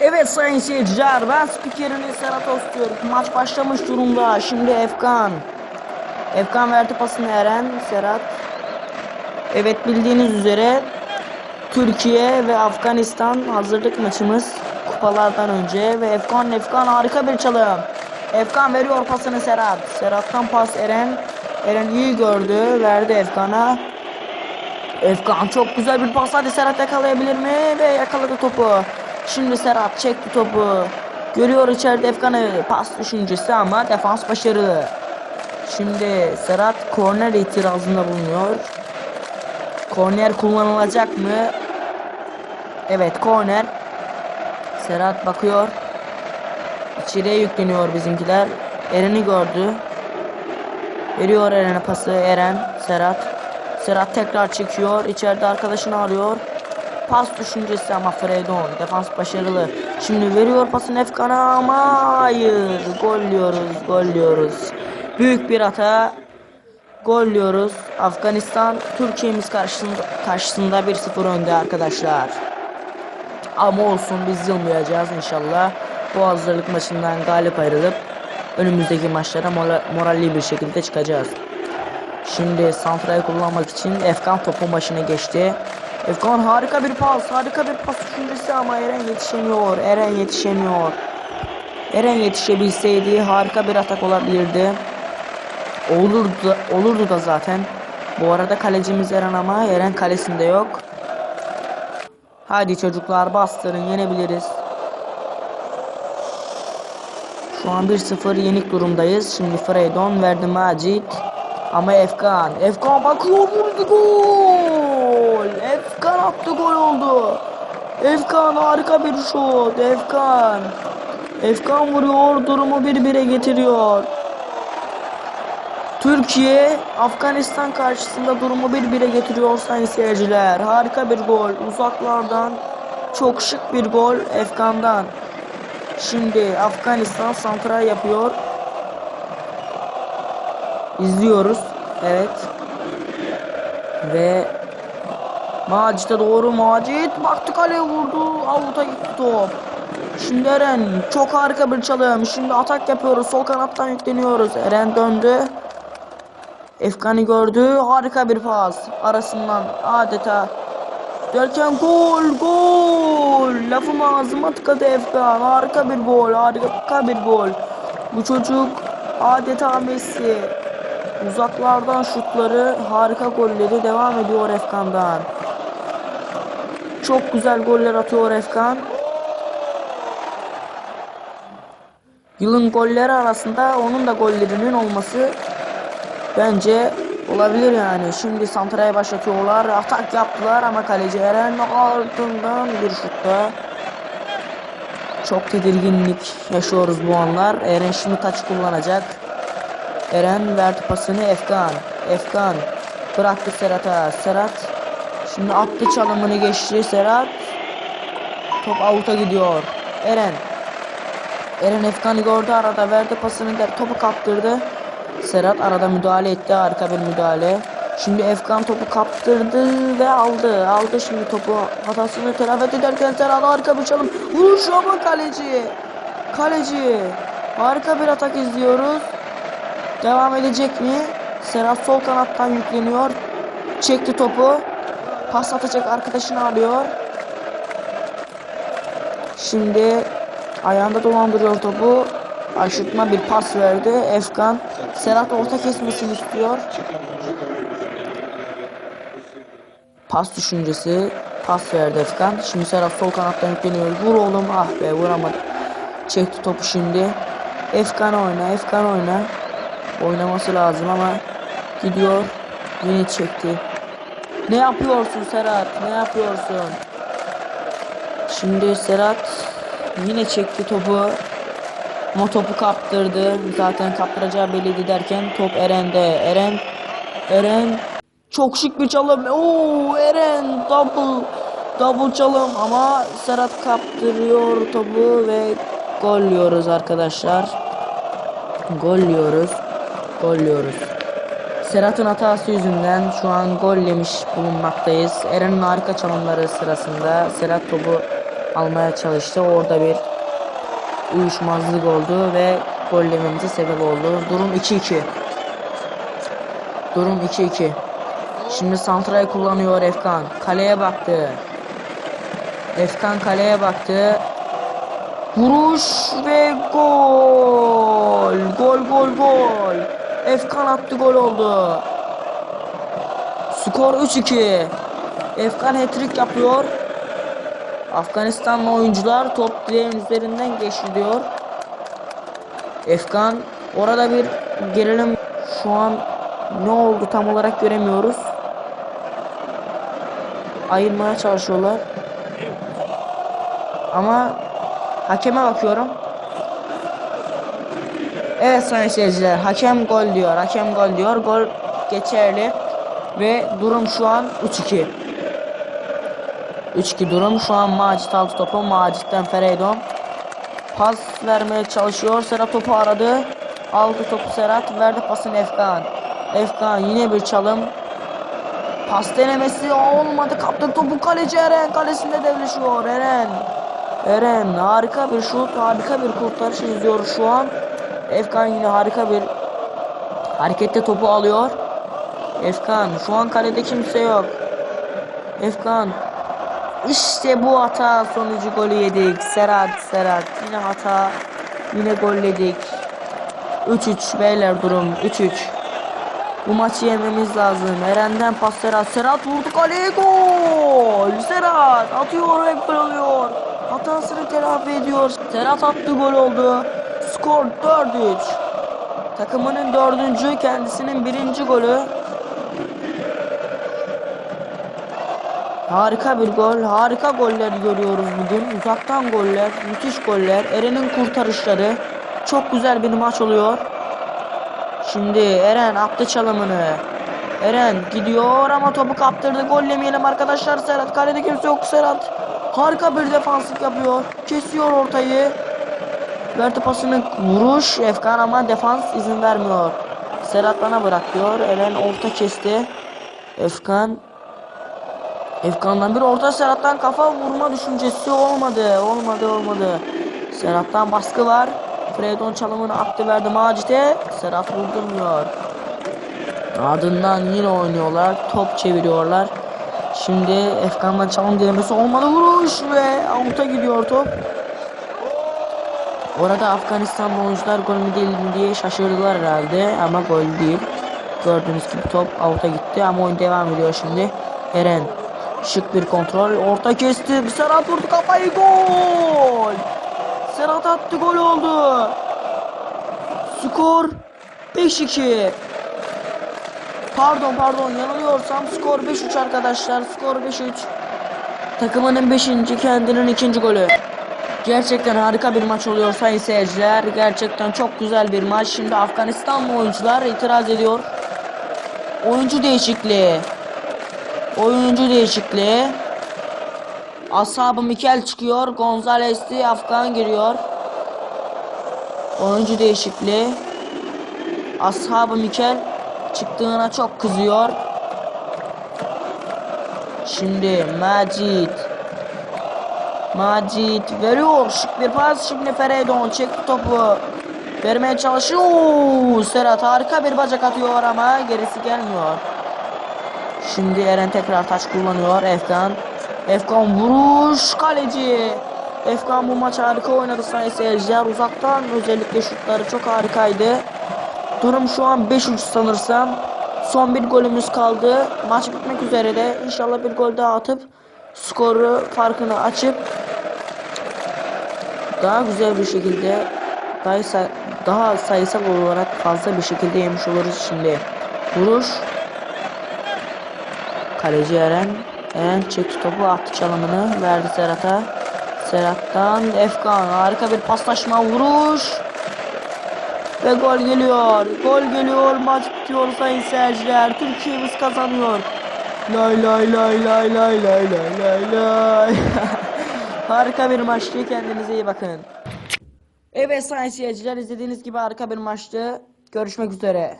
Evet sayın seyirciler ben spikerini Serhat Öztürk. Maç başlamış durumda. Şimdi Efkan. Efkan verdi pasını Eren, Serhat. Evet bildiğiniz üzere Türkiye ve Afganistan hazırlık maçımız kupalardan önce ve Efkan Efkan harika bir çalım. Efkan veriyor pasını Serhat. Serhat'tan pas Eren. Eren iyi gördü. Verdi Efkan'a. Efkan çok güzel bir pas. Hadi Serhat yakalayabilir mi? Ve yakaladı topu. Şimdi Serhat çekti topu. Görüyor içeride Efkan'ı. Pas düşüncesi ama defans başarılı. Şimdi Serhat korner itirazında bulunuyor. Korner kullanılacak mı? Evet korner. Serhat bakıyor. İçeriye yükleniyor bizimkiler. Eren'i gördü. Veriyor Eren'e pası. Eren, Serhat. Serhat tekrar çekiyor. İçeride arkadaşını arıyor. Pas düşüncesi ama Freydon. Defans başarılı. Şimdi veriyor pasını Efkan'a ama hayır. Gol diyoruz. Büyük bir hata. Gol diyoruz. Afganistan Türkiye'miz karşısında, karşısında 1-0 önde arkadaşlar. Ama olsun biz yılmayacağız inşallah. Bu hazırlık maçından galip ayrılıp önümüzdeki maçlara mola- moralli bir şekilde çıkacağız. Şimdi Santra'yı kullanmak için Efkan topun başına geçti. Efkan harika bir pas, harika bir pas düşüncesi ama Eren yetişemiyor. Eren yetişemiyor. Eren yetişebilseydi harika bir atak olabilirdi. Olurdu olurdu da zaten. Bu arada kalecimiz Eren ama Eren kalesinde yok. Hadi çocuklar bastırın yenebiliriz. Şu an 1-0 yenik durumdayız. Şimdi Freydon verdi Macit. Ama Efkan. Efkan bakıyor vurdu gol. Efkan attı gol oldu. Efkan harika bir şut. Efkan. Efkan vuruyor durumu 1-1'e getiriyor. Türkiye Afganistan karşısında durumu 1-1'e getiriyor sayın seyirciler. Harika bir gol uzaklardan çok şık bir gol Efkan'dan. Şimdi Afganistan santral yapıyor. İzliyoruz. Evet. Ve Macit'e doğru Macit baktı kaleye vurdu. Avuta gitti top. Şimdi Eren çok harika bir çalım. Şimdi atak yapıyoruz. Sol kanattan yükleniyoruz. Eren döndü. Efkan'ı gördü. Harika bir pas. Arasından adeta derken gol gol. Lafım ağzıma tıkadı Efkan. Harika bir gol. Harika bir gol. Bu çocuk adeta Messi. Uzaklardan şutları harika golleri devam ediyor Efkan'dan. Çok güzel goller atıyor Efkan. Yılın golleri arasında onun da gollerinin olması bence olabilir yani. Şimdi santraya başlatıyorlar. Atak yaptılar ama kaleci Eren ardından bir şutta. Çok tedirginlik yaşıyoruz bu anlar. Eren şimdi taç kullanacak. Eren verdi pasını Efkan. Efkan bıraktı Serhat'a. Serhat şimdi attı çalımını geçti Serhat. Top avuta gidiyor. Eren. Eren Efkan'ı gördü arada verdi pasını der topu kaptırdı. Serhat arada müdahale etti harika bir müdahale. Şimdi Efkan topu kaptırdı ve aldı. Aldı şimdi topu hatasını telafi ederken Serhat harika bir çalım. Vuruş ama kaleci. Kaleci. Harika bir atak izliyoruz. Devam edecek mi? Serhat sol kanattan yükleniyor. Çekti topu. Pas atacak arkadaşını arıyor. Şimdi ayağında dolandırıyor topu. Aşırtma bir pas verdi. Efkan Serhat orta kesmesini istiyor. Pas düşüncesi. Pas verdi Efkan. Şimdi Serhat sol kanattan yükleniyor. Vur oğlum. Ah be vuramadı. Çekti topu şimdi. Efkan oyna. Efkan oyna. Oynaması lazım ama gidiyor. Yine çekti. Ne yapıyorsun Serhat? Ne yapıyorsun? Şimdi Serhat yine çekti topu. Ama topu kaptırdı. Zaten kaptıracağı belliydi derken top Eren'de. Eren Eren çok şık bir çalım. Oo Eren double double çalım ama Serhat kaptırıyor topu ve gol yiyoruz arkadaşlar. Gol yiyoruz. Gol yiyoruz. Serhat'ın hatası yüzünden şu an gol yemiş bulunmaktayız. Eren'in harika çalımları sırasında Serhat topu almaya çalıştı. Orada bir uyuşmazlık oldu ve gol yememize sebep oldu. Durum 2-2. Durum 2-2. Şimdi Santra'yı kullanıyor Efkan. Kaleye baktı. Efkan kaleye baktı. Vuruş ve gol. Gol gol gol. Efkan attı gol oldu. Skor 3-2. Efkan hat-trick yapıyor. Afganistanlı oyuncular top direğin üzerinden geçiriyor. Efkan orada bir gerilim şu an ne oldu tam olarak göremiyoruz. Ayırmaya çalışıyorlar. Ama hakeme bakıyorum. Evet sayın seyirciler hakem gol diyor. Hakem gol diyor. Gol geçerli. Ve durum şu an 3-2. 3-2 durum. Şu an Macit aldı topu. Macit'ten Fereydon. Pas vermeye çalışıyor. Serhat topu aradı. Aldı topu Serhat. Verdi pasını Efkan. Efkan yine bir çalım. Pas denemesi olmadı. Kaptı topu kaleci Eren. Kalesinde devleşiyor Eren. Eren harika bir şut. Harika bir kurtarış izliyor şu an. Efkan yine harika bir harekette topu alıyor. Efkan şu an kalede kimse yok. Efkan işte bu hata sonucu golü yedik. Serhat Serhat yine hata. Yine gol yedik. 3-3 beyler durum 3-3. Bu maçı yememiz lazım. Eren'den pas Serhat. Serhat vurdu kaleye gol. Serhat atıyor ve gol oluyor. Hatasını telafi ediyor. Serhat attı gol oldu. Skor 4-3. Takımının dördüncü kendisinin birinci golü. Harika bir gol, harika goller görüyoruz bugün. Uzaktan goller, müthiş goller. Eren'in kurtarışları. Çok güzel bir maç oluyor. Şimdi Eren attı çalımını. Eren gidiyor ama topu kaptırdı. Gol yemeyelim arkadaşlar. Serhat kalede kimse yok. Serhat harika bir defanslık yapıyor. Kesiyor ortayı. Verdi pasını vuruş. Efkan ama defans izin vermiyor. Serhat bana bırak diyor. Eren orta kesti. Efkan Efkan'dan bir orta Serhat'tan kafa vurma düşüncesi olmadı. Olmadı olmadı. Serhat'tan baskı var. Freydon çalımını attı verdi Macit'e. Serhat vurdurmuyor. Ardından yine oynuyorlar. Top çeviriyorlar. Şimdi Efkan'dan çalım denemesi olmadı. Vuruş ve avuta gidiyor top. Orada Afganistanlı oyuncular gol mü değil diye şaşırdılar herhalde ama gol değil. Gördüğünüz gibi top avuta gitti ama oyun devam ediyor şimdi. Eren şık bir kontrol orta kesti. Serhat vurdu kafayı gol. Serhat attı gol oldu. Skor 5-2. Pardon pardon yanılıyorsam skor 5-3 arkadaşlar. Skor 5-3. Takımının 5. kendinin ikinci golü. Gerçekten harika bir maç oluyor sayın seyirciler. Gerçekten çok güzel bir maç. Şimdi Afganistanlı oyuncular itiraz ediyor. Oyuncu değişikliği. Oyuncu değişikliği. Ashab-ı Mikel çıkıyor. Gonzalez'li Afgan giriyor. Oyuncu değişikliği. Ashab-ı Mikel çıktığına çok kızıyor. Şimdi Macit Macit veriyor şık bir pas. Şimdi Fereydon çekti topu. Vermeye çalışıyor. Serhat harika bir bacak atıyor ama gerisi gelmiyor. Şimdi Eren tekrar taç kullanıyor. Efkan. Efkan vuruş. Kaleci. Efkan bu maç harika oynadı sayın seyirciler. Uzaktan özellikle şutları çok harikaydı. Durum şu an 5-3 sanırsam. Son bir golümüz kaldı. Maç bitmek üzere de inşallah bir gol daha atıp skoru farkını açıp daha güzel bir şekilde daha, daha sayısal olarak fazla bir şekilde yemiş oluruz şimdi. Vuruş. Kaleci Eren. Eren çekti topu attı çalımını verdi Serhat'a. Serhat'tan Efkan harika bir paslaşma vuruş. Ve gol geliyor. Gol geliyor. Maç bitiyor sayın seyirciler. Türkiye'miz kazanıyor. Lay lay lay lay lay lay lay lay lay. harika bir maçtı. Kendinize iyi bakın. Evet sayın seyirciler izlediğiniz gibi harika bir maçtı. Görüşmek üzere.